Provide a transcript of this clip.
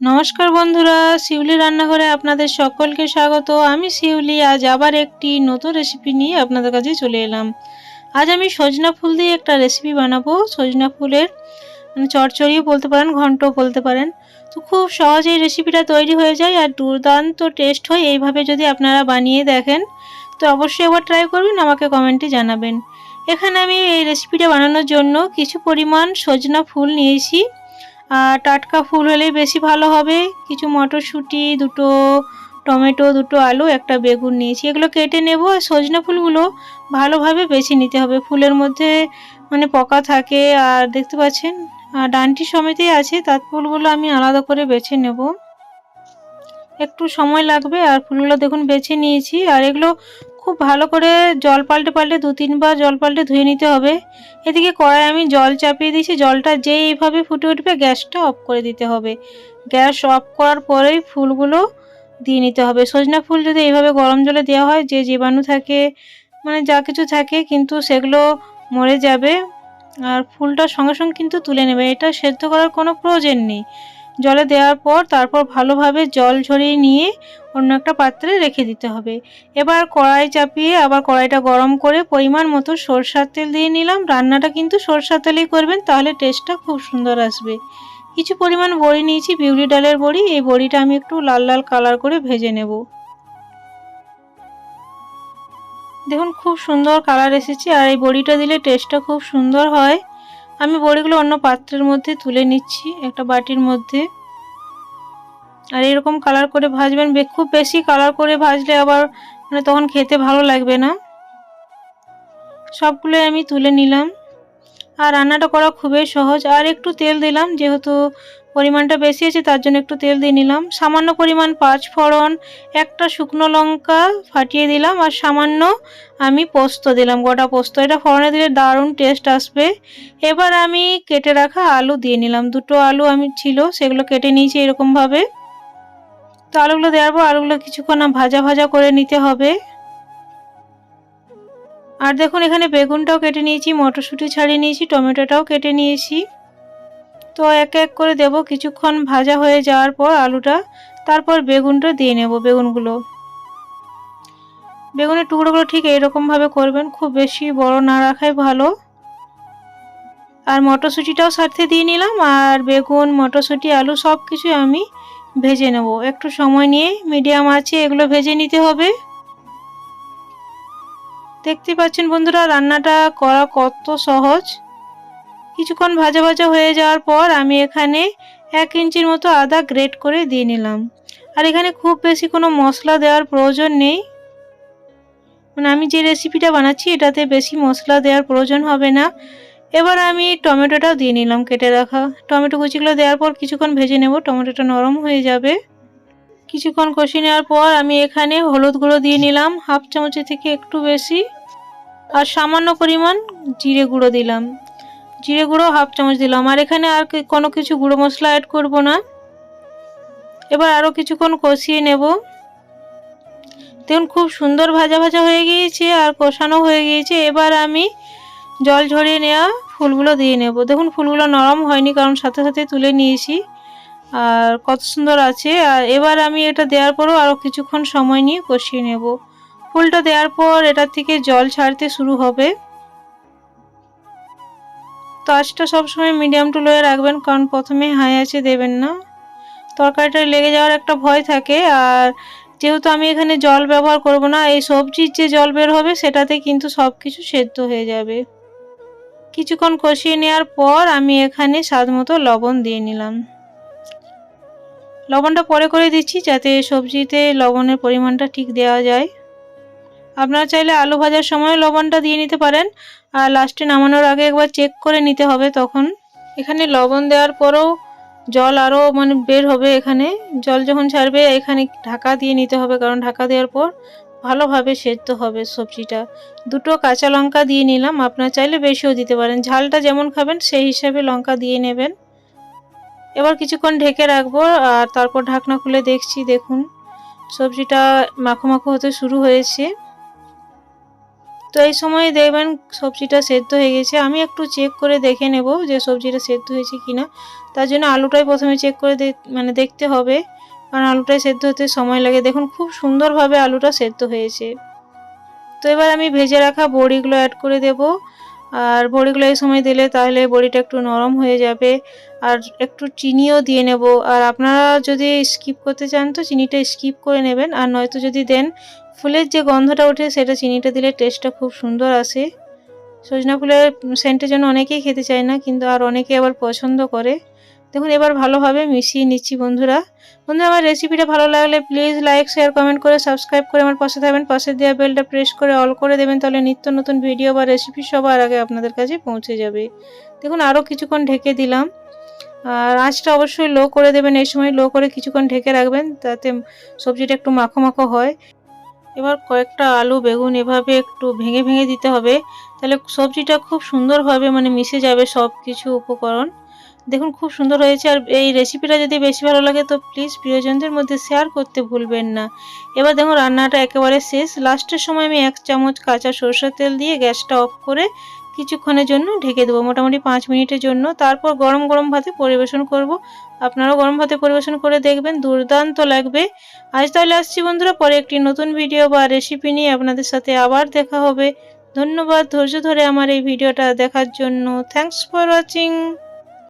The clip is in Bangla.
নমস্কার বন্ধুরা, শিউলি রান্নাঘরে আপনাদের সকলকে স্বাগত। আমি শিউলি, আজ আবার একটি নতুন রেসিপি নিয়ে আপনাদের কাছে চলে এলাম। আজ আমি সজনা ফুল দিয়ে একটা রেসিপি বানাবো। সজনা ফুলের মানে চচ্চড়িও বলতে পারেন, ঘন্টও বলতে পারেন। তো খুব সহজেই রেসিপিটা তৈরি হয়ে যায় আর দুর্দান্ত টেস্ট হয়। এইভাবে যদি আপনারা বানিয়ে দেখেন, তো অবশ্যই একবার ট্রাই করবেন, আমাকে কমেন্টে জানাবেন। এখানে আমি এই রেসিপিটা বানানোর জন্য কিছু পরিমাণ সজনা ফুল নিয়েছি। টাটকা ফুল হলে বেশি ভালো হবে। কিছু মটরশুঁটি, দুটো টমেটো, দুটো আলু, একটা বেগুন নিয়েছি। এগুলো কেটে নেব। আর সজনা ফুলগুলো ভালোভাবে বেছে নিতে হবে। ফুলের মধ্যে মানে পোকা থাকে। আর দেখতে পাচ্ছেন ডানটি সমেতেই আছে। তার ফুলগুলো আমি আলাদা করে বেছে নেব। একটু সময় লাগবে। আর ফুলগুলো দেখুন বেছে নিয়েছি। আর এগুলো খুব ভালো করে জল পাল্টে পাল্টে দু তিনবার জল পাল্টে ধুয়ে নিতে হবে। এদিকে কড়াই আমি জল চাপিয়ে দিয়েছি। জলটা যেই এইভাবে ফুটে উঠবে, গ্যাসটা অফ করে দিতে হবে। গ্যাস অফ করার পরেই ফুলগুলো দিয়ে নিতে হবে। সজনা ফুল যদি এইভাবে গরম জলে দেওয়া হয়, যে জীবাণু থাকে মানে যা কিছু থাকে, কিন্তু সেগুলো মরে যাবে। আর ফুলটা সঙ্গে সঙ্গে কিন্তু তুলে নেবে। এটা সেদ্ধ করার কোনো প্রয়োজন নেই। জলে দেওয়ার পর তারপর ভালোভাবে জল ঝরিয়ে নিয়ে অন্য একটা পাত্রে রেখে দিতে হবে। এবার কড়াই চাপিয়ে আবার কড়াইটা গরম করে পরিমাণ মতো সরষার তেল দিয়ে নিলাম। রান্নাটা কিন্তু সরষার তেলেই করবেন, তাহলে টেস্টটা খুব সুন্দর আসবে। কিছু পরিমাণ বড়ি নিয়েছি, বিউলি ডালের বড়ি। এই বড়িটা আমি একটু লাল লাল কালার করে ভেজে নেব। দেখুন, খুব সুন্দর কালার এসেছে, আর এই বড়িটা দিলে টেস্টটা খুব সুন্দর হয়। আমি বড়িগুলো অন্য পাত্রের মধ্যে তুলে নিচ্ছি, একটা বাটির মধ্যে। আর এরকম কালার করে ভাজবেন খুব বেশি কালার করে ভাজলে আবার মানে তখন খেতে ভালো লাগবে না। সবগুলো আমি তুলে নিলাম। আর রান্নাটা করা খুবই সহজ। আর একটু তেল দিলাম, যেহেতু পরিমাণটা বেশি আছে তার জন্য একটু তেল দিয়ে নিলাম। সামান্য পরিমাণ পাঁচ ফোড়ন, একটা শুকনো লঙ্কা ফাটিয়ে দিলাম আর সামান্য আমি পোস্ত দিলাম, গোটা পোস্ত। এটা ফোড়নে দিলে দারুণ টেস্ট আসবে। এবার আমি কেটে রাখা আলু দিয়ে নিলাম। দুটো আলু আমি ছিল, সেগুলো কেটে নিয়েছি এরকমভাবে। তো আলুগুলো দেওয়ার পর আলুগুলো কিছুক্ষণ ভাজা ভাজা করে নিতে হবে। আর দেখুন, এখানে বেগুনটাও কেটে নিয়েছি, মটরশুঁটি ছাড়িয়ে নিয়েছি, টমেটোটাও কেটে নিয়েছি। তো এক এক করে দেব। কিছুক্ষণ ভাজা হয়ে যাওয়ার পর আলুটা, তারপর বেগুনটা দিয়ে নেব বেগুনগুলো। বেগুনের টুকরোগুলো ঠিক এইরকমভাবে করবেন, খুব বেশি বড় না রাখাই ভালো। আর মটরশুঁটিটাও সাথে দিয়ে নিলাম, আর বেগুন, মটরশুঁটি, আলু সব কিছু আমি ভেজে নেব। একটু সময় নিয়ে মিডিয়াম আছে এগুলো ভেজে নিতে হবে। দেখতে পাচ্ছেন বন্ধুরা, রান্নাটা করা কত সহজ। কিছুক্ষণ ভাজা ভাজা হয়ে যাওয়ার পর আমি এখানে এক ইঞ্চির মতো আদা গ্রেট করে দিয়ে নিলাম। আর এখানে খুব বেশি কোনো মশলা দেওয়ার প্রয়োজন নেই। মানে আমি যে রেসিপিটা বানাচ্ছি, এটাতে বেশি মশলা দেওয়ার প্রয়োজন হবে না। এবার আমি টমেটোটাও দিয়ে নিলাম কেটে রাখা। টমেটো কুচিগুলো দেওয়ার পর কিছুক্ষণ ভেজে নেব, টমেটোটা নরম হয়ে যাবে। কিছুক্ষণ কষিয়ে নেওয়ার পর আমি এখানে হলুদ গুঁড়ো দিয়ে নিলাম, হাফ চামচের থেকে একটু বেশি। আর সামান্য পরিমাণ জিরে গুঁড়ো দিলাম। জিরে গুঁড়ো, হাফ চামচ দিলাম। আর এখানে আর কোনো কিছু গুঁড়ো মশলা অ্যাড করব না। এবার আরও কিছুক্ষণ কষিয়ে নেব। দেখুন, খুব সুন্দর ভাজা ভাজা হয়ে গিয়েছে আর কষানো হয়ে গিয়েছে। এবার আমি জল ঝরিয়ে নেওয়া ফুলগুলো দিয়ে নেব। দেখুন, ফুলগুলো নরম হয়নি, কারণ সাথে সাথে তুলে নিয়েছি। আর কত সুন্দর আছে। আর এবার আমি এটা দেওয়ার পরও আরও কিছুক্ষণ সময় নিয়ে কষিয়ে নেব। ফুলটা দেওয়ার পর এটা থেকে জল ছাড়তে শুরু হবে। তো আঁচটা সবসময় মিডিয়াম টু লোয়ে রাখবেন, কারণ প্রথমে হাই আছে দেবেন না। তরকারিটা লেগে যাওয়ার একটা ভয় থাকে, আর যেহেতু আমি এখানে জল ব্যবহার করব না, এই সবজির যে জল বের হবে, সেটাতে কিন্তু সব কিছু সেদ্ধ হয়ে যাবে। কিছুক্ষণ কষিয়ে নেওয়ার পর আমি এখানে স্বাদ মতো লবণ দিয়ে নিলাম। লবণটা পরে করে দিচ্ছি, যাতে সবজিতে লবণের পরিমাণটা ঠিক দেওয়া যায়। আপনারা চাইলে আলু ভাজার সময় লবণটা দিয়ে নিতে পারেন, আর লাস্টে নামানোর আগে একবার চেক করে নিতে হবে তখন। এখানে লবণ দেওয়ার পরেও জল আরও মানে বের হবে এখানে। জল যখন ছাড়বে, এখানে ঢাকা দিয়ে নিতে হবে, কারণ ঢাকা দেওয়ার পর ভালোভাবে সেদ্ধ হবে সবজিটা। দুটো কাঁচা লঙ্কা দিয়ে নিলাম, আপনারা চাইলে বেশিও দিতে পারেন। ঝালটা যেমন খাবেন, সেই হিসাবে লঙ্কা দিয়ে নেবেন। এবার কিছুক্ষণ ঢেকে রাখব, আর তারপর ঢাকনা খুলে দেখছি, দেখুন। সবজিটা মাখো মাখো হতে শুরু হয়েছে। তো এই সময় দেখবেন সবজিটা সেদ্ধ হয়ে গেছে। আমি একটু চেক করে দেখে নেব যে সবজিটা সেদ্ধ হয়েছে কিনা। তার জন্য আলুটাই প্রথমে চেক করে মানে দেখতে হবে। কারণ আলুটাই সেদ্ধ হতে সময় লাগে। দেখুন খুব সুন্দরভাবে আলুটা সেদ্ধ হয়েছে। তো এবার আমি ভেজে রাখা বড়িগুলো অ্যাড করে দেব। আর বড়িগুলো এই সময় দিলে তাহলে বড়িটা একটু নরম হয়ে যাবে। আর একটু চিনিও দিয়ে নেব। আর আপনারা যদি স্কিপ করতে চান তো চিনিটা স্কিপ করে নেবেন। আর নয়তো যদি দেন ফুলের যে গন্ধটা ওঠে, সেটা চিনিটা দিলে টেস্টটা খুব সুন্দর আসে। সজনা ফুলের সেন্টের জন্য অনেকেই খেতে চায় না, কিন্তু আর অনেকে আবার পছন্দ করে। দেখুন, এবার ভালোভাবে মিশিয়ে নিচ্ছি বন্ধুরা। বন্ধুরা, আমার রেসিপিটা ভালো লাগলে প্লিজ লাইক শেয়ার কমেন্ট করে সাবস্ক্রাইব করে আমার পাশে থাকবেন। পাশে দেওয়া বেলটা প্রেস করে অল করে দেবেন, তাহলে নিত্য নতুন ভিডিও বা রেসিপি সবার আগে আপনাদের কাছে পৌঁছে যাবে। দেখুন আরও কিছুক্ষণ ঢেকে দিলাম। আর আঁচটা অবশ্যই লো করে দেবেন, এই সময় লো করে কিছুক্ষণ ঢেকে রাখবেন, তাতে সবজিটা একটু মাখো মাখো হয়। এবার কয়েকটা আলু, বেগুন এভাবে একটু ভেঙে ভেঙে দিতে হবে। তাহলে সবজিটা খুব সুন্দরভাবে মানে মিশে যাবে সব কিছু উপকরণ। দেখুন, খুব সুন্দর হয়েছে। আর এই রেসিপিটা যদি বেশি ভালো লাগে, তো প্লিজ প্রিয়জনদের মধ্যে শেয়ার করতে ভুলবেন না। এবার দেখুন, রান্নাটা একেবারে শেষ। লাস্টের সময় আমি এক চামচ কাঁচা সরষের তেল দিয়ে গ্যাসটা অফ করে কিছুক্ষণের জন্য ঢেকে দেবো। মোটামুটি পাঁচ মিনিটের জন্য। তারপর গরম গরম ভাতে পরিবেশন করব। আপনারাও গরম ভাতে পরিবেশন করে দেখবেন। দুর্দান্ত লাগবে। আজ তাহলে আসছি বন্ধুরা, পরে একটি নতুন ভিডিও বা রেসিপি নিয়ে আপনাদের সাথে আবার দেখা হবে। ধন্যবাদ ধৈর্য ধরে আমার এই ভিডিওটা দেখার জন্য। Thanks for watching